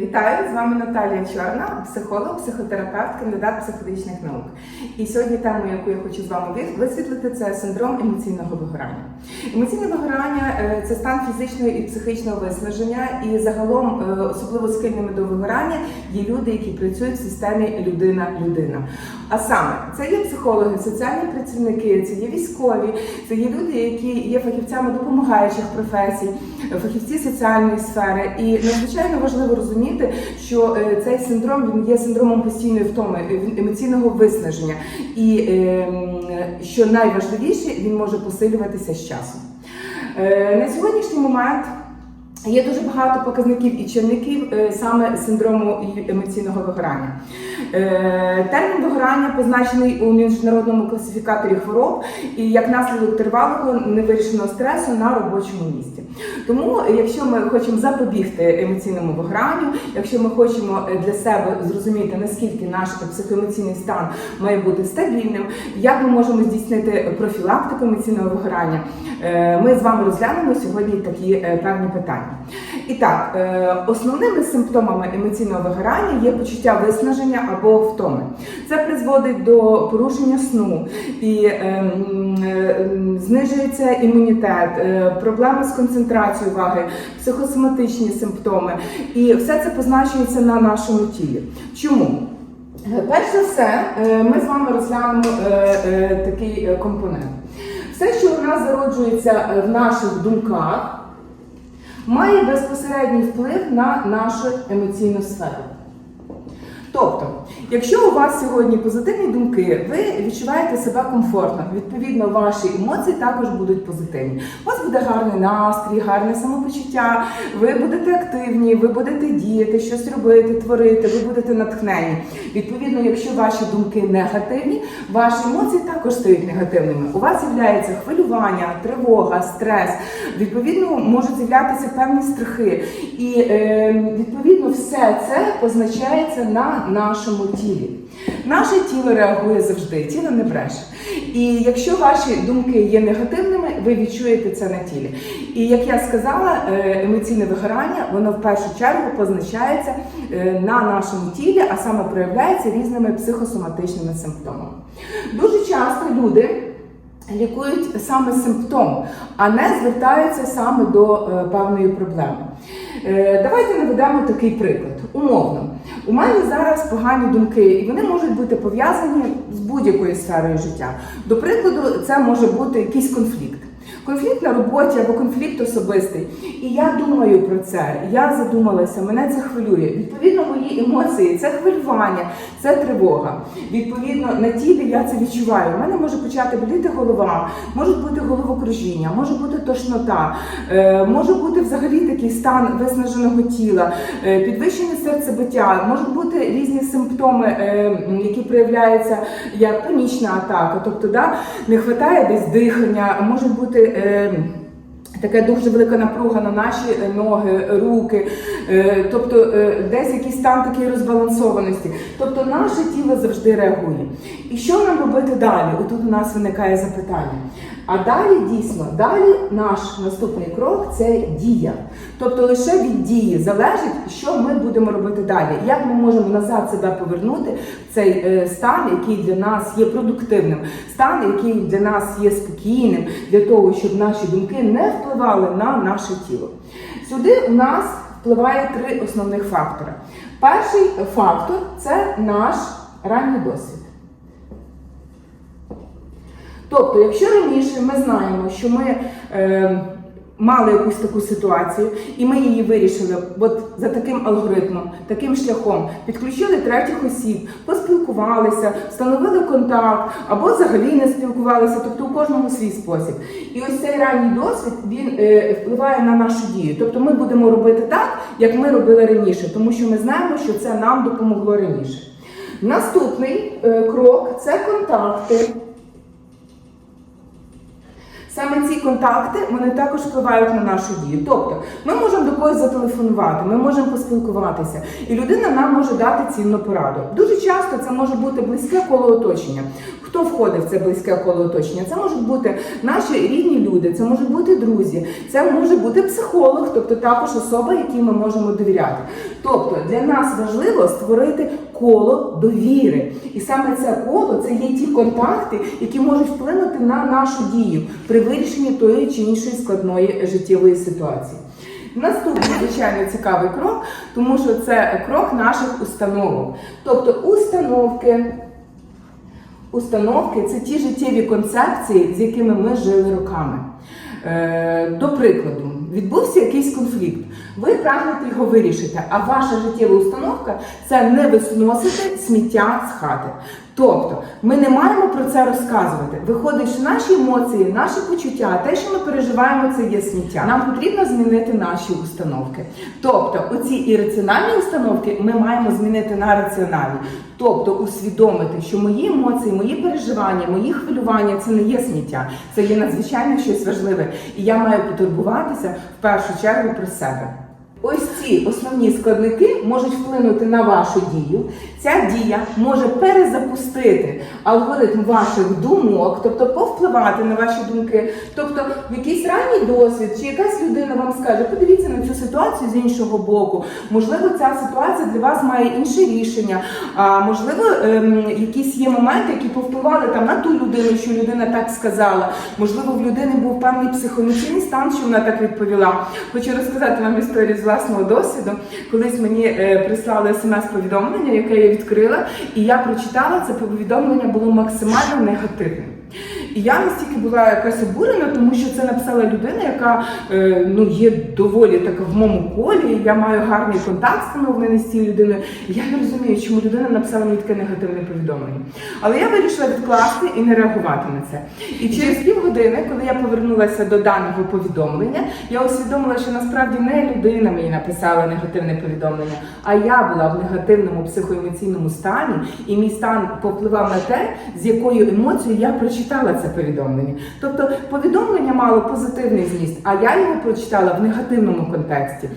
Вітаю з вами Наталія Чорна, психолог, психотерапевт, кандидат психологічних наук. І сьогодні тему, яку я хочу з вами висвітлити, це синдром емоційного вигорання. Емоційне вигорання е, це стан фізичного і психічного виснаження, і загалом е, особливо схильними до вигорання є люди, які працюють в системі людина-людина. А саме це є психологи, соціальні працівники, це є військові, це є люди, які є фахівцями допомагаючих професій, фахівці соціальної сфери. І надзвичайно важливо розуміти, що е, цей синдром він є синдромом постійної втоми, е, емоційного виснаження. І е, що найважливіше, він може посилюватися з часом. Е, На сьогоднішній момент є дуже багато показників і чинників е, саме синдрому емоційного вигорання. Е, Термін вигорання позначений у міжнародному класифікаторі хвороб і як наслідок тривалого невирішеного стресу на робочому місці. Тому, якщо ми хочемо запобігти емоційному вигоранню, якщо ми хочемо е, для себе зрозуміти, наскільки наш психоемоційний стан має бути стабільним, як ми можемо здійснити профілактику емоційного вигорання, ми з вами розглянемо сьогодні такі певні питання. І так, е, основними симптомами емоційного вигорання є почуття виснаження або втоми. Це призводить до порушення сну і е, е, знижується імунітет, проблеми з концентрацією уваги, психосоматичні симптоми. І все це позначується на нашому тілі. Чому? Перш за все, ми з вами розглянемо такий компонент. Все, що у нас зароджується в наших думках, має безпосередній вплив на нашу емоційну сферу. Тобто, якщо у вас сьогодні позитивні думки, ви відчуваєте себе комфортно, відповідно, ваші емоції також будуть позитивні. У вас буде гарний настрій, гарне самопочуття, ви будете активні, ви будете діяти, щось робити, творити, ви будете натхнені. Відповідно, якщо ваші думки негативні, ваші емоції також стають негативними. У вас з'являється хвилювання, тривога, стрес. Відповідно, можуть з'являтися певні страхи. І е, відповідно все це позначається на нашому. Наше тіло реагує завжди, тіло не бреше. І якщо ваші думки є негативними, ви відчуєте це на тілі. І як я сказала, е, емоційне вигорання воно в першу чергу позначається е, на нашому тілі, а саме проявляється різними психосоматичними симптомами. Дуже часто люди. Лікують саме симптом, а не звертаються саме до е, певної проблеми. Е, давайте наведемо такий приклад. Умовно, у мене зараз погані думки, і вони можуть бути пов'язані з будь-якою сферою життя. До прикладу, це може бути якийсь конфлікт. Конфлікт на роботі або конфлікт особистий. І я думаю про це, я задумалася, мене це хвилює. Відповідно, мої емоції це хвилювання, це тривога. Відповідно, на тілі я це відчуваю. У мене може почати боліти голова, можуть бути головокружіння, може бути тошнота, е, може бути взагалі такий стан виснаженого тіла, е, підвищене серцебиття, можуть бути різні симптоми, е, які проявляються як панічна атака, тобто да, не вистачає десь дихання, може бути. Е, Така дуже велика напруга на наші е, ноги, руки, е, тобто десь якийсь стан такої розбалансованості. Тобто наше тіло завжди реагує. І що нам робити далі? Отут у нас виникає запитання. А далі дійсно, далі наш наступний крок це дія. Тобто лише від дії залежить, що ми будемо робити далі. Як ми можемо назад себе повернути в цей е, стан, який для нас є продуктивним, стан, який для нас є спокійним, для того, щоб наші думки не впливали на наше тіло. Сюди у нас впливає три основних фактори. Перший фактор це наш ранній досвід. Тобто, якщо раніше ми знаємо, що ми е, мали якусь таку ситуацію, і ми її вирішили от за таким алгоритмом, таким шляхом, підключили третіх осіб, поспілкувалися, встановили контакт або взагалі не спілкувалися, тобто у кожного свій спосіб. І ось цей ранній досвід він е, впливає на нашу дію. Тобто ми будемо робити так, як ми робили раніше, тому що ми знаємо, що це нам допомогло раніше. Наступний е, крок це контакти. Саме ці контакти вони також впливають на нашу дію. Тобто, ми можемо до когось зателефонувати, ми можемо поспілкуватися, і людина нам може дати цінну пораду. Дуже часто це може бути близьке коло оточення. Хто входить в це близьке коло оточення? Це можуть бути наші рідні люди, це можуть бути друзі, це може бути психолог, тобто також особа, якій ми можемо довіряти. Тобто для нас важливо створити коло довіри. І саме це коло це є ті контакти, які можуть вплинути на нашу дію при вирішенні тої чи іншої складної життєвої ситуації. Наступний звичайно цікавий крок, тому що це крок наших установок. Тобто установки. Установки це ті життєві концепції, з якими ми жили роками. Е, до прикладу, відбувся якийсь конфлікт. Ви прагнете його вирішити, а ваша життєва установка це не висносити сміття з хати. Тобто ми не маємо про це розказувати. Виходить, що наші емоції, наші почуття, те, що ми переживаємо, це є сміття. Нам потрібно змінити наші установки. Тобто, оці ірраціональні установки ми маємо змінити на раціональні. Тобто усвідомити, що мої емоції, мої переживання, мої хвилювання це не є сміття, це є надзвичайно щось важливе. І я маю потурбуватися в першу чергу про себе. Ось ці основні складники можуть вплинути на вашу дію. Ця дія може перезапустити алгоритм ваших думок, тобто повпливати на ваші думки. Тобто, в якийсь ранній досвід, чи якась людина вам скаже, подивіться на цю ситуацію з іншого боку. Можливо, ця ситуація для вас має інше рішення. А можливо, ем, якісь є моменти, які повпливали там на ту людину, що людина так сказала. Можливо, в людини був певний психоемоційний стан, що вона так відповіла. Хочу розказати вам історію з власного досвіду. Колись мені е, прислали смс-повідомлення, яке я відкрила, і я прочитала це повідомлення було максимально негативним. І я настільки була якась обурена, тому що це написала людина, яка е, ну є доволі така в моєму колі. Я маю гарний контакт встановлений з цією людиною. Я не розумію, чому людина написала мені таке негативне повідомлення. Але я вирішила відкласти і не реагувати на це. І через півгодини, коли я повернулася до даного повідомлення, я усвідомила, що насправді не людина мені написала негативне повідомлення, а я була в негативному психоемоційному стані, і мій стан повпливав на те, з якою емоцією я прочитала повідомлення. Тобто повідомлення мало позитивний зміст, а я його прочитала в негативному контексті.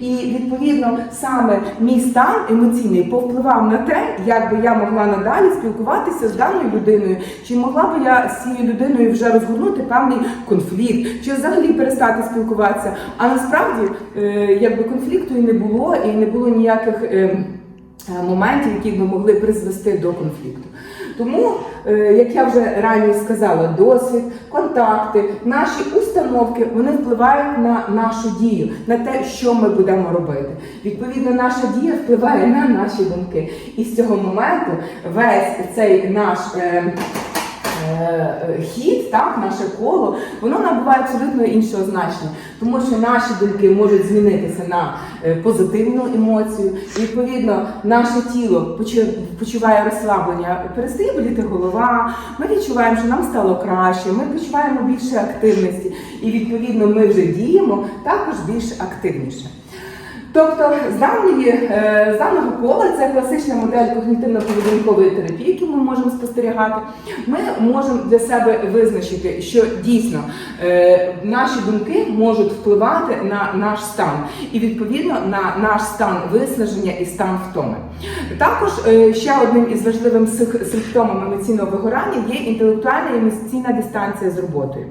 І відповідно саме мій стан емоційний повпливав на те, як би я могла надалі спілкуватися з даною людиною, чи могла би я з цією людиною вже розгорнути певний конфлікт, чи взагалі перестати спілкуватися. А насправді, е, якби конфлікту і не було, і не було ніяких. е, е, Моментів, які би могли призвести до конфлікту. Тому, е, як я вже раніше сказала, досвід, контакти, наші установки вони впливають на нашу дію, на те, що ми будемо робити. Відповідно, наша дія впливає на наші думки. І з цього моменту весь цей наш. Е, е, Хід, так, наше коло, воно набуває абсолютно іншого значення, тому що наші думки можуть змінитися на е, позитивну емоцію. І, відповідно, наше тіло почу- почуває розслаблення, перестає боліти голова. Ми відчуваємо, що нам стало краще, ми почуваємо більше активності, і відповідно ми вже діємо також більш активніше. Тобто з е, з даного кола це класична модель когнітивно-поведінкової терапії, яку ми можемо спостерігати. Ми можемо для себе визначити, що дійсно е, наші думки можуть впливати на наш стан і відповідно на наш стан виснаження і стан втоми. Також е, ще одним із важливим симптомом емоційного вигорання є інтелектуальна і емоційна дистанція з роботою.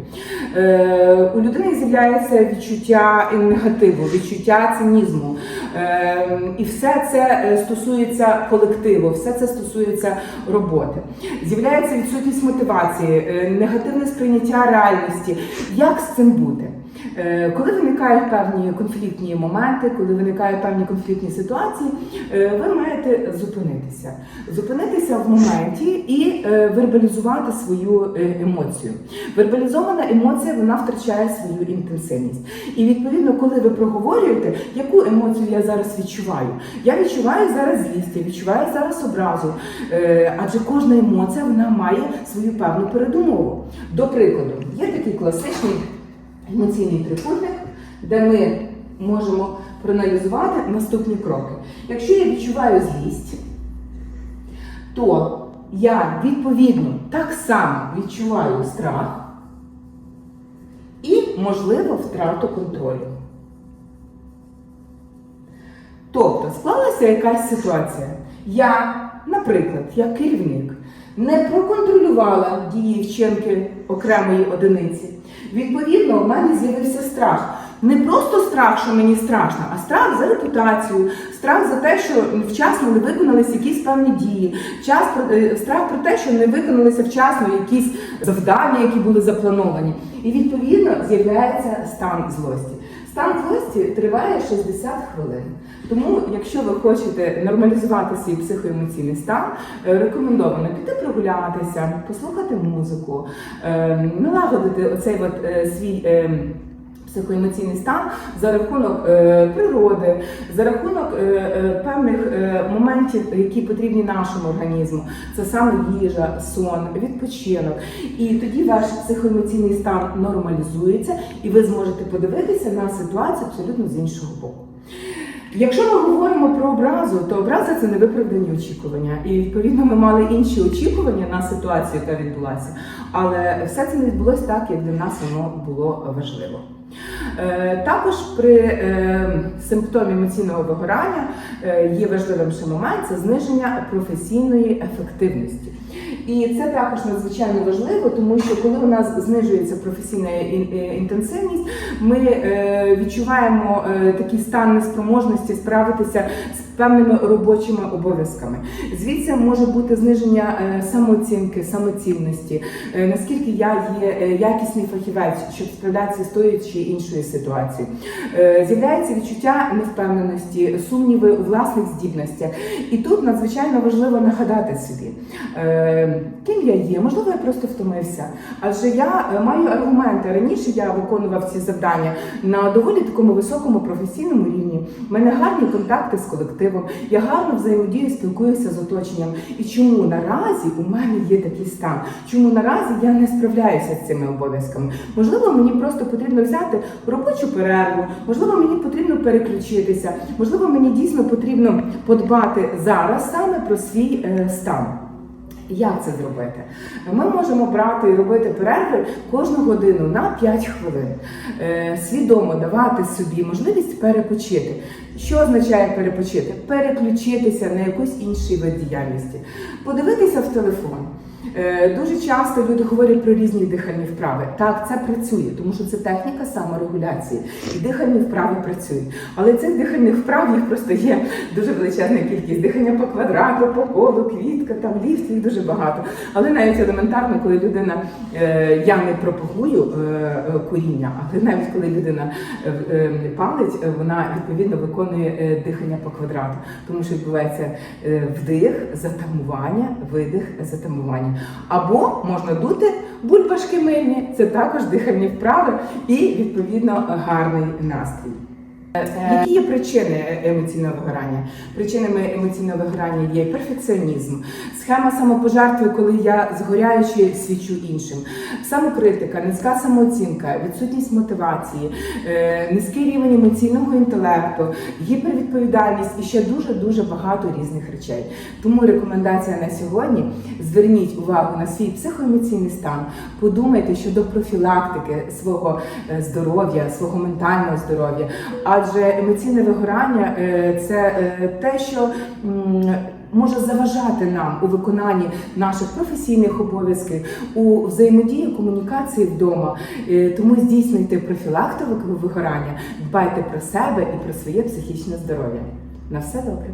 У людини з'являється відчуття негативу, відчуття цинізму. Е, І все це е, стосується колективу, все це стосується роботи. З'являється відсутність мотивації, е, негативне сприйняття реальності. Як з цим бути? Е, Коли виникають певні конфліктні моменти, коли виникають певні конфліктні ситуації, е, ви маєте зупинитися. Зупинитися в моменті і е, вербалізувати свою емоцію. Вербалізована емоція вона втрачає свою інтенсивність. І відповідно, коли ви проговорюєте, яку емоцію я зараз відчуваю, я відчуваю зараз злість, я відчуваю зараз образу, адже кожна емоція вона має свою певну передумову. До прикладу, є такий класичний емоційний трикутник, де ми можемо проаналізувати наступні кроки. Якщо я відчуваю злість, то я відповідно так само відчуваю страх. і, можливо втрату контролю. Тобто склалася якась ситуація. Я, наприклад, як керівник, не проконтролювала дії вчинки окремої одиниці. Відповідно, в мене з'явився страх. Не просто страх, що мені страшно, а страх за репутацію, страх за те, що вчасно не виконалися якісь певні дії, час е, страх про те, що не виконалися вчасно якісь завдання, які були заплановані. І відповідно з'являється стан злості. Стан злості триває 60 хвилин. Тому, якщо ви хочете нормалізувати свій психоемоційний стан, е, рекомендовано піти прогулятися, послухати музику, е, налагодити оцей от, е, свій. Психоемоційний стан за рахунок е, природи, за рахунок е, е, певних е, моментів, які потрібні нашому організму. Це саме їжа, сон, відпочинок. І тоді ваш психоемоційний стан нормалізується, і ви зможете подивитися на ситуацію абсолютно з іншого боку. Якщо ми говоримо про образу, то образа це невиправдані очікування. І відповідно ми мали інші очікування на ситуацію, яка відбулася. Але все це не відбулося так, як для нас воно було важливо. Е, Також при е, симптомі емоційного вигорання е, є важливим ще момент це зниження професійної ефективності. І це також надзвичайно важливо, тому що коли у нас знижується професійна інтенсивність, ми відчуваємо такий стан неспроможності справитися з певними робочими обов'язками. Звідси може бути зниження е, самооцінки, самоцінності, е, наскільки я є е, якісний фахівець, щоб справлятися з тою чи іншою ситуацією. З'являється відчуття невпевненості, сумніви у власних здібностях. І тут надзвичайно важливо нагадати собі, ким я є, можливо, я просто втомився. Адже я маю аргументи. Раніше я виконував ці завдання на доволі такому високому професійному рівні. У мене гарні контакти з колективом, я гарно взаємодію, спілкуюся з оточенням. І чому наразі у мене є такий стан? Чому наразі я не справляюся з цими обов'язками? Можливо, мені просто потрібно взяти робочу перерву, можливо, мені потрібно переключитися, можливо, мені дійсно потрібно подбати зараз саме про свій е, стан. Як це зробити? Ми можемо брати і робити перерви кожну годину на 5 хвилин, Е, свідомо давати собі можливість перепочити. Що означає перепочити? Переключитися на якийсь інший вид діяльності, подивитися в телефон. Е, Дуже часто люди говорять про різні дихальні вправи. Так, це працює, тому що це техніка саморегуляції. І дихальні вправи працюють. Але цих дихальних вправ їх просто є дуже величезна кількість. Дихання по квадрату, по колу, квітка, там ліфт, їх дуже багато. Але навіть елементарно, коли людина, е, я не пропагую е, куріння, але навіть коли людина палить, вона відповідно виконує дихання по квадрату, тому що відбувається вдих, затамування, видих, затамування. Або можна дути бульбашки мильні, це також дихальні вправи і відповідно гарний настрій. Які є причини емоційного вигорання? Причинами емоційного вигорання є перфекціонізм, схема самопожертви, коли я згоряючи свічу іншим, самокритика, низька самооцінка, відсутність мотивації, е, низький рівень емоційного інтелекту, гіпервідповідальність і ще дуже дуже багато різних речей. Тому рекомендація на сьогодні: зверніть увагу на свій психоемоційний стан, подумайте щодо профілактики свого е, здоров'я, свого ментального здоров'я. Адже емоційне вигорання е, це е, те, що може заважати нам у виконанні наших професійних обов'язків, у взаємодії комунікації вдома. Е, Тому здійснюйте профілактику вигорання, дбайте про себе і про своє психічне здоров'я. На все добре.